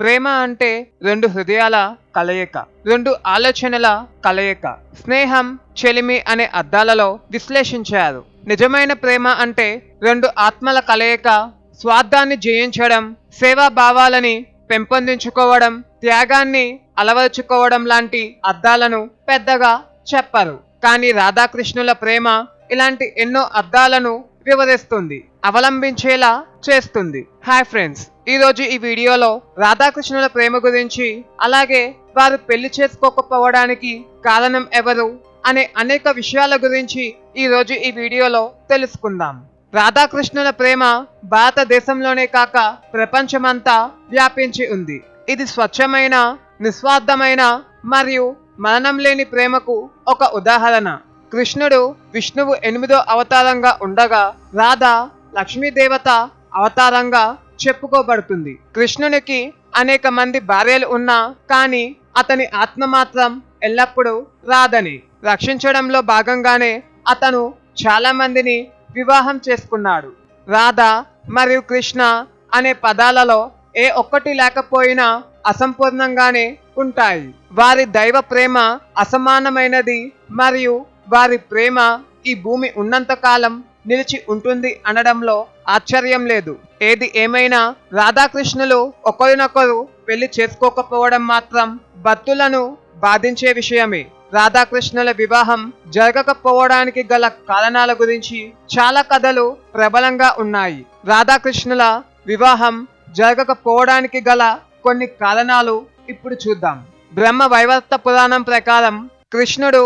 ప్రేమ అంటే రెండు హృదయాల కలయిక రెండు ఆలోచనల కలయిక. స్నేహం చెలిమి అనే అర్థాలలో విశ్లేషించారు. నిజమైన ప్రేమ అంటే రెండు ఆత్మల కలయిక స్వార్థాన్ని జయించడం సేవా భావాలని పెంపొందించుకోవడం త్యాగాన్ని అలవరుచుకోవడం లాంటి అర్థాలను పెద్దగా చెప్పరు. కానీ రాధాకృష్ణుల ప్రేమ ఇలాంటి ఎన్నో అర్థాలను వివరిస్తుంది. అవలంబించేలా చేస్తుంది. హాయ్ ఫ్రెండ్స్ ఈరోజు ఈ వీడియోలో రాధాకృష్ణుల ప్రేమ గురించి అలాగే వారు పెళ్ళి చేసుకోకపోవడానికి కారణం ఎవరు అనే అనేక విషయాల గురించి ఈరోజు ఈ వీడియోలో తెలుసుకుందాం. రాధాకృష్ణుల ప్రేమ భారతదేశంలోనే కాక ప్రపంచమంతా వ్యాపించి ఉంది. ఇది స్వచ్ఛమైన నిస్వార్థమైన మరియు మరణం లేని ప్రేమకు ఒక ఉదాహరణ. కృష్ణుడు విష్ణువు ఎనిమిదో అవతారంగా ఉండగా రాధ లక్ష్మీదేవత అవతారంగా చెప్పుకోబడుతుంది. కృష్ణునికి అనేక మంది భార్యలు ఉన్నా కానీ అతని ఆత్మ మాత్రం ఎల్లప్పుడూ రాధని రక్షించడంలో భాగంగానే అతను చాలా మందిని వివాహం చేసుకున్నాడు. రాధ మరియు కృష్ణ అనే పదాలలో ఏ ఒక్కటి లేకపోయినా అసంపూర్ణంగానే ఉంటాయి. వారి దైవ ప్రేమ అసమానమైనది మరియు వారి ప్రేమ ఈ భూమి ఉన్నంతకాలం నిలిచి ఉంటుంది అనడంలో ఆశ్చర్యం లేదు. ఏది ఏమైనా రాధాకృష్ణులు ఒకరినొకరు పెళ్ళి చేసుకోకపోవడం మాత్రం భక్తులను బాధించే విషయమే. రాధాకృష్ణుల వివాహం జరగకపోవడానికి గల కారణాల గురించి చాలా కథలు ప్రబలంగా ఉన్నాయి. రాధాకృష్ణుల వివాహం జరగకపోవడానికి గల కొన్ని కారణాలు ఇప్పుడు చూద్దాం. బ్రహ్మ వైవర్త పురాణం ప్రకారం కృష్ణుడు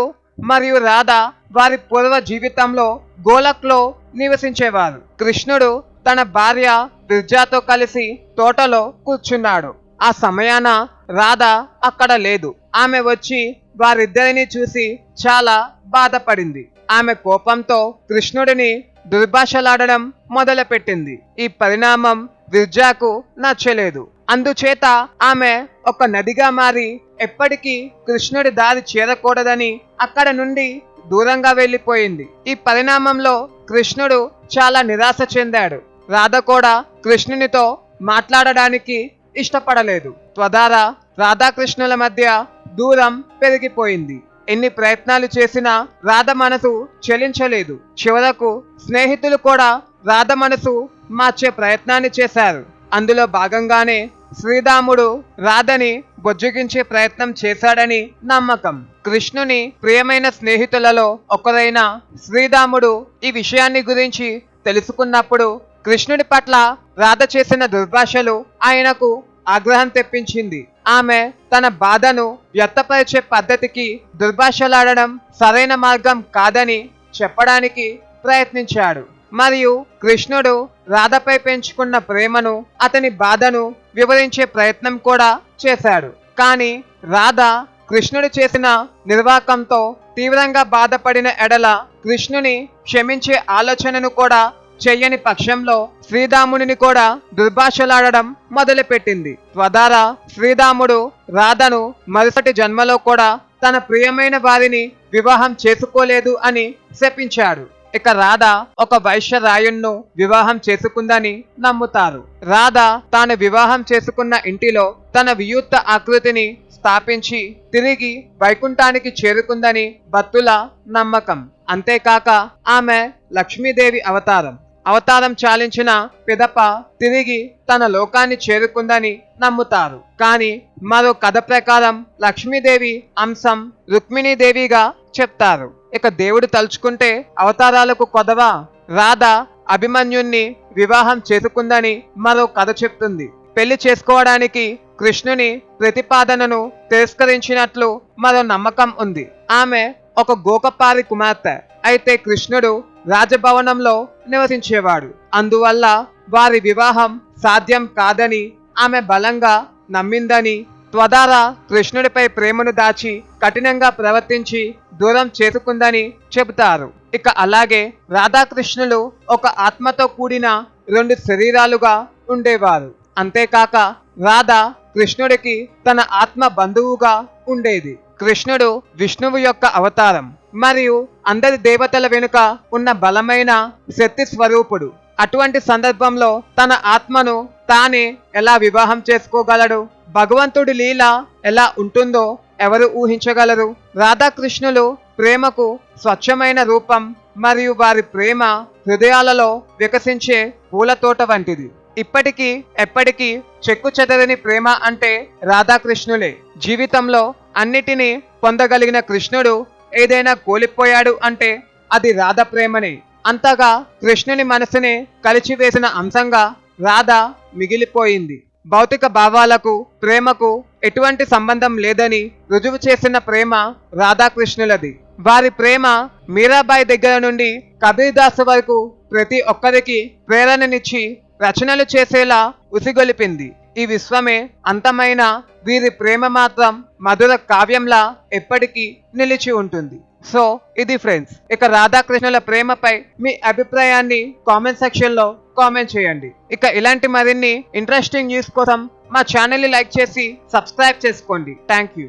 మరియు రాధ వారి పూర్వ జీవితంలో గోలక్లో నివసించేవారు కృష్ణుడు తన భార్య విర్జాతో కలిసి తోటలో కూర్చున్నాడు. ఆ సమయాన రాధ అక్కడ లేదు. ఆమె వచ్చి వారిద్దరిని చూసి చాలా బాధపడింది. ఆమె కోపంతో కృష్ణుడిని దుర్భాషలాడడం మొదలుపెట్టింది. ఈ పరిణామం విర్జాకు నచ్చలేదు. అందుచేత ఆమె ఒక నదిగా మారి ఎప్పటికీ కృష్ణుడి దారి చేరకూడదని అక్కడ నుండి దూరంగా వెళ్ళిపోయింది. ఈ పరిణామంలో కృష్ణుడు చాలా నిరాశ చెందాడు. రాధ కూడా కృష్ణునితో మాట్లాడడానికి ఇష్టపడలేదు. త్వదారా రాధాకృష్ణుల మధ్య దూరం పెరిగిపోయింది. ఎన్ని ప్రయత్నాలు చేసినా రాధ మనసు చెలించలేదు. చివరకు స్నేహితులు కూడా రాధ మనసు మార్చే ప్రయత్నాన్ని చేశారు. అందులో భాగంగానే శ్రీరాముడు రాధని బొజ్జగించే ప్రయత్నం చేశాడని నమ్మకం. కృష్ణుని ప్రియమైన స్నేహితులలో ఒకరైన శ్రీరాముడు ఈ విషయాన్ని గురించి తెలుసుకున్నప్పుడు కృష్ణుడి పట్ల రాధ చేసిన దుర్భాషలు ఆయనకు ఆగ్రహం తెప్పించింది. ఆమె తన బాధను వ్యక్తపరిచే పద్ధతికి దుర్భాషలాడడం సరైన మార్గం కాదని చెప్పడానికి ప్రయత్నించాడు. మరియు కృష్ణుడు రాధపై పెంచుకున్న ప్రేమను అతని బాధను వివరించే ప్రయత్నం కూడా చేశాడు. కానీ రాధ కృష్ణుడు చేసిన నిర్వాకంతో తీవ్రంగా బాధపడిన ఎడల కృష్ణుని క్షమించే ఆలోచనను కూడా చెయ్యని పక్షంలో శ్రీరాముడిని కూడా దుర్భాషలాడడం మొదలుపెట్టింది. త్వదారా శ్రీరాముడు రాధను మరుసటి జన్మలో కూడా తన ప్రియమైన వారిని వివాహం చేసుకోలేదు అని శపించాడు. ఇక రాధ ఒక వైశ్య రాయుణ్ణు వివాహం చేసుకుందని నమ్ముతారు. రాధ తాను వివాహం చేసుకున్న ఇంటిలో తన వియుక్త ఆకృతిని స్థాపించి తిరిగి వైకుంఠానికి చేరుకుందని భక్తుల నమ్మకం. అంతేకాక ఆమె లక్ష్మీదేవి అవతారం. అవతారం చాలించిన పిదప తిరిగి తన లోకాన్ని చేరుకుందని నమ్ముతారు. కానీ మరో కథ ప్రకారం లక్ష్మీదేవి అంశం రుక్మిణీదేవిగా చెప్తారు. ఇక దేవుడు తలుచుకుంటే అవతారాలకు కొదవా రాధ అభిమన్యుణ్ణి వివాహం చేసుకుందని మరో కథ చెప్తుంది. పెళ్ళి చేసుకోవడానికి కృష్ణుని ప్రతిపాదనను తిరస్కరించినట్లు మరో నమ్మకం ఉంది. ఆమె ఒక గోకపారి కుమార్తె. అయితే కృష్ణుడు రాజభవనంలో నివసించేవాడు. అందువల్ల వారి వివాహం సాధ్యం కాదని ఆమె బలంగా నమ్మిందని త్వదారా కృష్ణుడిపై ప్రేమను దాచి కఠినంగా ప్రవర్తించి దూరం చేరుకుందని చెబుతారు. ఇక అలాగే రాధాకృష్ణులు ఒక ఆత్మతో కూడిన రెండు శరీరాలుగా ఉండేవారు. అంతేకాక రాధ కృష్ణుడికి తన ఆత్మ బంధువుగా ఉండేది. కృష్ణుడు విష్ణువు యొక్క అవతారం మరియు అందరి దేవతల వెనుక ఉన్న బలమైన శక్తి స్వరూపుడు. అటువంటి సందర్భంలో తన ఆత్మను తానే ఎలా వివాహం చేసుకోగలడు? భగవంతుడి లీల ఎలా ఉంటుందో ఎవరు ఊహించగలరు? రాధాకృష్ణులు ప్రేమకు స్వచ్ఛమైన రూపం మరియు వారి ప్రేమ హృదయాలలో వికసించే పూల తోట వంటిది. ఇప్పటికీ ఎప్పటికీ చెక్కు చెదరని ప్రేమ అంటే రాధాకృష్ణులే. జీవితంలో అన్నిటినీ పొందగలిగిన కృష్ణుడు ఏదైనా కోల్పోయాడు అంటే అది రాధ ప్రేమనే. అంతగా కృష్ణుని మనసుని కలిచివేసిన అంశంగా రాధ మిగిలిపోయింది. భౌతిక భావాలకు ప్రేమకు ఎటువంటి సంబంధం లేదని రుజువు చేసిన ప్రేమ రాధాకృష్ణులది. వారి ప్రేమ మీరాబాయి దగ్గర నుండి కబీర్దాస్ వరకు ప్రతి ఒక్కరికి ప్రేరణనిచ్చి రచనలు చేసేలా ఉసిగొలిపింది. ఈ విశ్వమే అంతమైన వీరి ప్రేమ మాత్రం మధుర కావ్యంలా ఎప్పటికీ నిలిచి ఉంటుంది. సో ఇది ఫ్రెండ్స్ ఇక రాధాకృష్ణుల ప్రేమపై మీ అభిప్రాయాన్ని కామెంట్ సెక్షన్లో కామెంట్ చేయండి. ఇక ఇలాంటి మరిన్ని ఇంట్రెస్టింగ్ న్యూస్ కోసం మా ఛానల్ని లైక్ చేసి సబ్స్క్రైబ్ చేసుకోండి. Thank you.